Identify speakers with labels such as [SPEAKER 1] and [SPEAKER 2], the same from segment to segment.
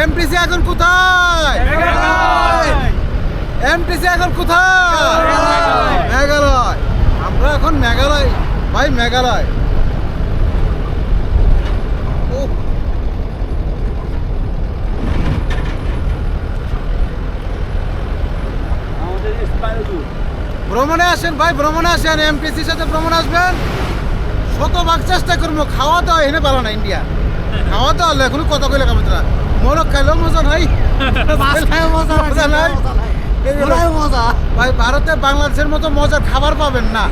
[SPEAKER 1] MTC এখন কোথায়? MTC এখন কোথায়?
[SPEAKER 2] মেঘালয়।
[SPEAKER 1] আমরা এখন মেঘালয়। ভাই মেঘালয়। ভ্রমণে আসেন ভাই ভ্রমণে আসেন এমটিসির সাথে ভ্রমণ আসবেন। শতভাগ চেষ্টা করব খাওয়া দাওয়া এনে পারো না ইন্ডিয়া। খাওয়া দাওয়া হলে এখনও কত কইলে কামতরা মোরগ খাইলেও মজা নাই।
[SPEAKER 3] মজা
[SPEAKER 1] মজা নাই।
[SPEAKER 3] মজা
[SPEAKER 1] ভাই ভারতে বাংলাদেশের মতো মজার খাবার পাবেন না।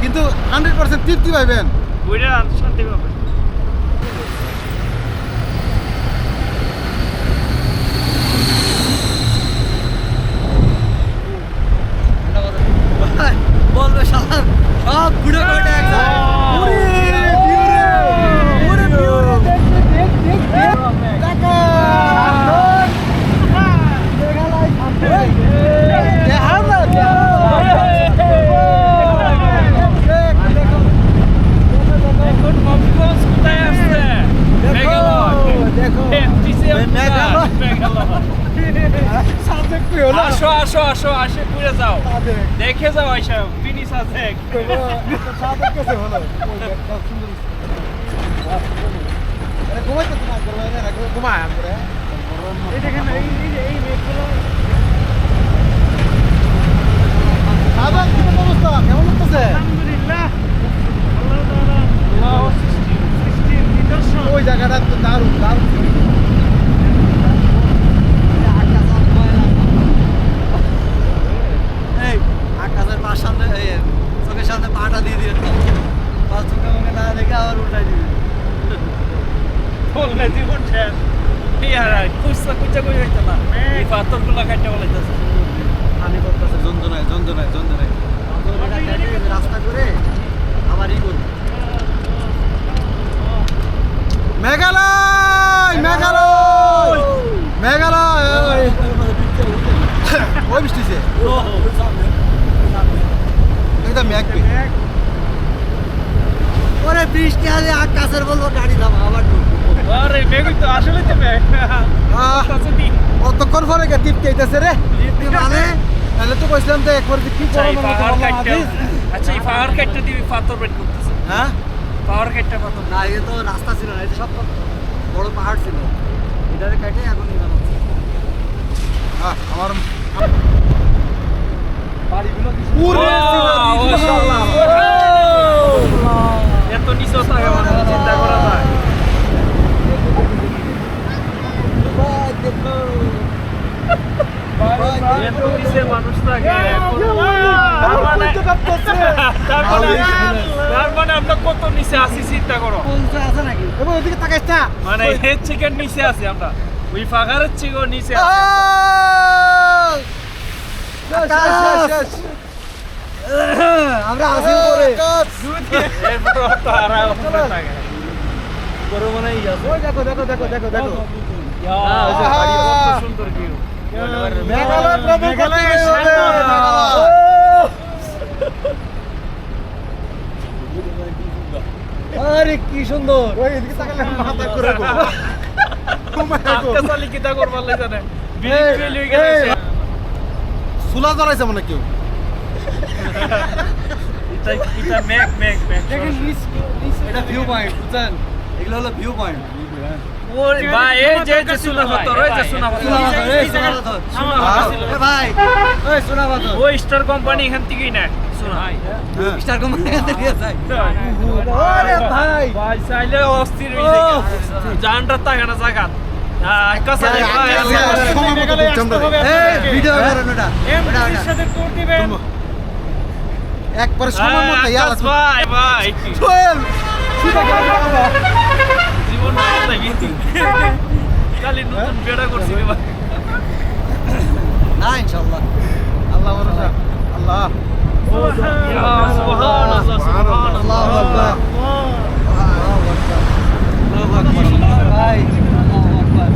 [SPEAKER 1] কিন্তু হান্ড্রেড পার্সেন্ট তৃপ্তি
[SPEAKER 2] পাবেন শান্তি পাবে
[SPEAKER 3] বলবে শালার সব বুড়ো কয়টা একসাথে
[SPEAKER 2] এখন হবিগঞ্জ কোথায় আসছে মেঘালয় এমটিসি
[SPEAKER 3] মেঘালয়।
[SPEAKER 2] মেঘালয় আসো আসো আসো আসে ঘুরে যাও। দেখে যাও আইসা ফিনিশ আছে
[SPEAKER 1] কেমন লাগতেছে ওই জায়গাটা তো দারুণ দারুণ
[SPEAKER 3] এই আকাশের পাশ সামনে এই চোখের সামনে পাটা দিয়ে দিয়ে পাঁচ চোখে মুখে না দেখে আবার উল্টাই দিবে
[SPEAKER 2] বললে জীবন শেষ কুচা কুচা কই হইতো না এই পাথরগুলো কাটতে বলাইতেছে
[SPEAKER 3] পানি করতেছে যন্ত্রণায় যন্ত্রণায় যন্ত্রণায় রাস্তা করে আবার ই করবে
[SPEAKER 1] মেঘালয় মেঘালয় মেঘালয় ওই বৃষ্টিছে এটা মেঘ পে
[SPEAKER 3] ওরে বৃষ্টি আলে আকাশের বলব গাড়ি থামা আবার
[SPEAKER 2] আরে তো আসলে তো মেঘ
[SPEAKER 1] পরে টিপ রে?
[SPEAKER 3] মানে?
[SPEAKER 1] তাহলে তো কইছিলাম যে একবার কি
[SPEAKER 2] আচ্ছা
[SPEAKER 1] করব
[SPEAKER 2] আচ্ছা এই দিবি পাথর করতেছে।
[SPEAKER 1] হ্যাঁ?
[SPEAKER 2] পাহাড় কাটতে পাথর
[SPEAKER 3] না এটা তো রাস্তা ছিল না এটা সব বড় পাহাড় ছিল। এটারে কাটে এখন নিলাম
[SPEAKER 1] আমার
[SPEAKER 3] বাড়িগুলো
[SPEAKER 1] পুরো
[SPEAKER 2] মাশাআল্লাহ। এত নিচেও থাকে মানুষ চিন্তা করা যায় এত নিচে মানুষ থাকে তার মানে- তার আমরা কত নিচে আছি চিন্তা করো।
[SPEAKER 3] আছে নাকি?
[SPEAKER 1] এবং ওদিকে তাকাইস না
[SPEAKER 2] মানে হেড চিকেন নিচে আছি আমরা। ওই পাহাড়ের চিকেন নিচে আছি
[SPEAKER 1] আহ! শেষ, শেষ, শেষ, শেষ।
[SPEAKER 3] আমরা আসি উপরে।
[SPEAKER 2] এরপর তো আর উপরে থাকে
[SPEAKER 3] উপরে মনে আছে।
[SPEAKER 1] ওই দেখো দেখো দেখো দেখো দেখো।
[SPEAKER 2] হ্যাঁ,
[SPEAKER 1] মেঘালয়
[SPEAKER 2] মেঘালয়
[SPEAKER 1] করতে
[SPEAKER 2] শান্ত
[SPEAKER 1] হবে।
[SPEAKER 2] মেঘালয়।
[SPEAKER 3] আরে কি সুন্দর।
[SPEAKER 1] ওই এদিকে তাকালে মাথা ঘুরে গো।
[SPEAKER 2] আজকে চালি কিতা করবার লাগে জানে। বিলি বিলি হয়ে গেছে।
[SPEAKER 1] চুলা জ্বলাইছে মনে কেউ।
[SPEAKER 2] এটা এটা মেঘ মেঘ মেঘ
[SPEAKER 3] এটা ভিউ পয়েন্ট বুঝছেন? এগুলো হলো ভিউ পয়েন্ট
[SPEAKER 2] ওরে ভাই এই যে যে সোনা পাথর ওই যে সোনা পাথর।
[SPEAKER 3] এই সোনা পাথর।
[SPEAKER 2] সোনা পাথর
[SPEAKER 3] ভাই। ওই সোনা পাথর।
[SPEAKER 2] ওই স্টার কোম্পানি এখান থেকেই নেয়। সোনা
[SPEAKER 3] স্টার কোম্পানি থেকে নিয়ে যায়
[SPEAKER 1] ওরে ভাই।
[SPEAKER 2] ভাই। চাইলে অস্থির হয়ে যায় জানটা না জায়গা
[SPEAKER 3] ওটা
[SPEAKER 2] সাথে তোর দিবেন
[SPEAKER 1] একবারে সময় মতো ইয়া
[SPEAKER 2] ভাই ভাই। জীবন না খালি নতুন বেড়া করছি ভাই।
[SPEAKER 3] না ইনশাআল্লাহ
[SPEAKER 1] আল্লাহ আল্লাহ।
[SPEAKER 2] সুবহানাল্লাহ সুবহানাল্লাহ
[SPEAKER 3] আল্লাহু আকবার আল্লাহু আকবার ভাই। আল্লাহু আকবার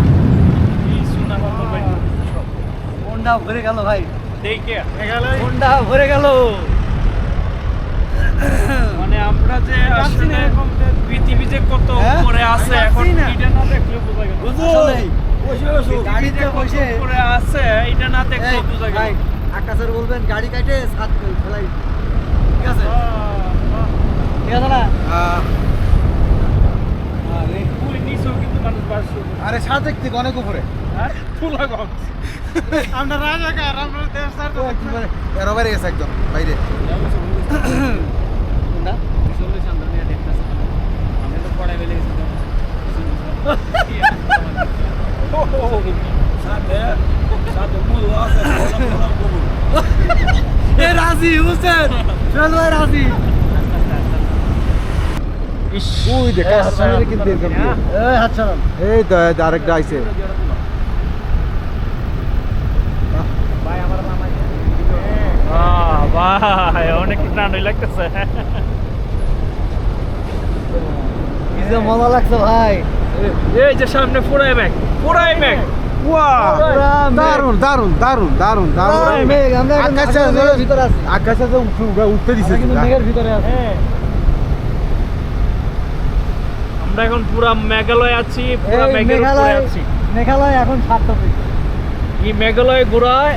[SPEAKER 2] কি সোনা পাথর ভাই
[SPEAKER 3] কোনটা ভরে গেল ভাই।
[SPEAKER 2] দেখে
[SPEAKER 3] ভরে গেল।
[SPEAKER 2] মানে আমরা যে আসলে পৃথিবী যে কত
[SPEAKER 1] হ্যাঁ?
[SPEAKER 2] উপরে আছে এখন
[SPEAKER 3] না।
[SPEAKER 2] এটা না দেখলে বোঝা গেল।
[SPEAKER 3] গাড়িতে বসে
[SPEAKER 2] করে আছে এটা না
[SPEAKER 3] এই,
[SPEAKER 2] বোঝা
[SPEAKER 3] ভাই,
[SPEAKER 2] গেল
[SPEAKER 3] আকাশের বলবেন গাড়ি কাটে সাত ফেলাই ঠিক আছে? ঠিক আছে না?
[SPEAKER 2] আরে
[SPEAKER 1] সাজেক থেকে অনেক উপরে। আমরা রাজাকার আমরা দেশ স্যার বাইরে গেছে একদম বাইরে।
[SPEAKER 3] কোনটা? এ রাজি হুসেন। চল ভাই রাজি।
[SPEAKER 1] ওই দেখ কাশ্মীরে কিন্তু এরকম।
[SPEAKER 3] এই ছাড়ান।
[SPEAKER 1] এই তো এই তো আরেকটা আইছে।
[SPEAKER 2] আহ, ভাই অনেক ঠান্ডাই লাগতেছে।
[SPEAKER 3] কি যে মজা লাগছে ভাই।
[SPEAKER 2] এই যে সামনে পুরাই ব্যাগ পুরাই ব্যাগ।
[SPEAKER 1] দারুণ দারুণ দারুণ
[SPEAKER 3] দারুণ দারুণ আমরা এখন
[SPEAKER 1] আকাশে উঠতে দিছে
[SPEAKER 2] আমরা এখন পুরা মেঘালয় আছি পুরা মেঘের উপরে আছি
[SPEAKER 3] মেঘালয় এখন সাতটা
[SPEAKER 2] এই মেঘালয় ঘোরায়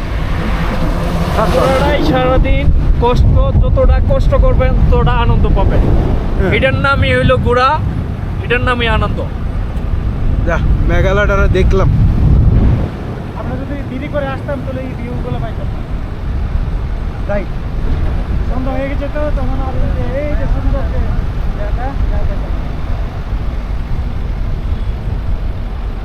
[SPEAKER 2] ঘোরাটাই সারাদিন কষ্ট যতটা কষ্ট করবেন ততটা আনন্দ পাবেন এটার নামই হইল ঘোরা এটার নামই আনন্দ
[SPEAKER 1] যা মেঘালয়টা দেখলাম
[SPEAKER 2] দেরি করে আসতাম তাহলে এই ভিউগুলো পাইতাম
[SPEAKER 3] রাইট
[SPEAKER 2] সন্ধ্যা হয়ে গেছে তো তখন এই যে সুন্দর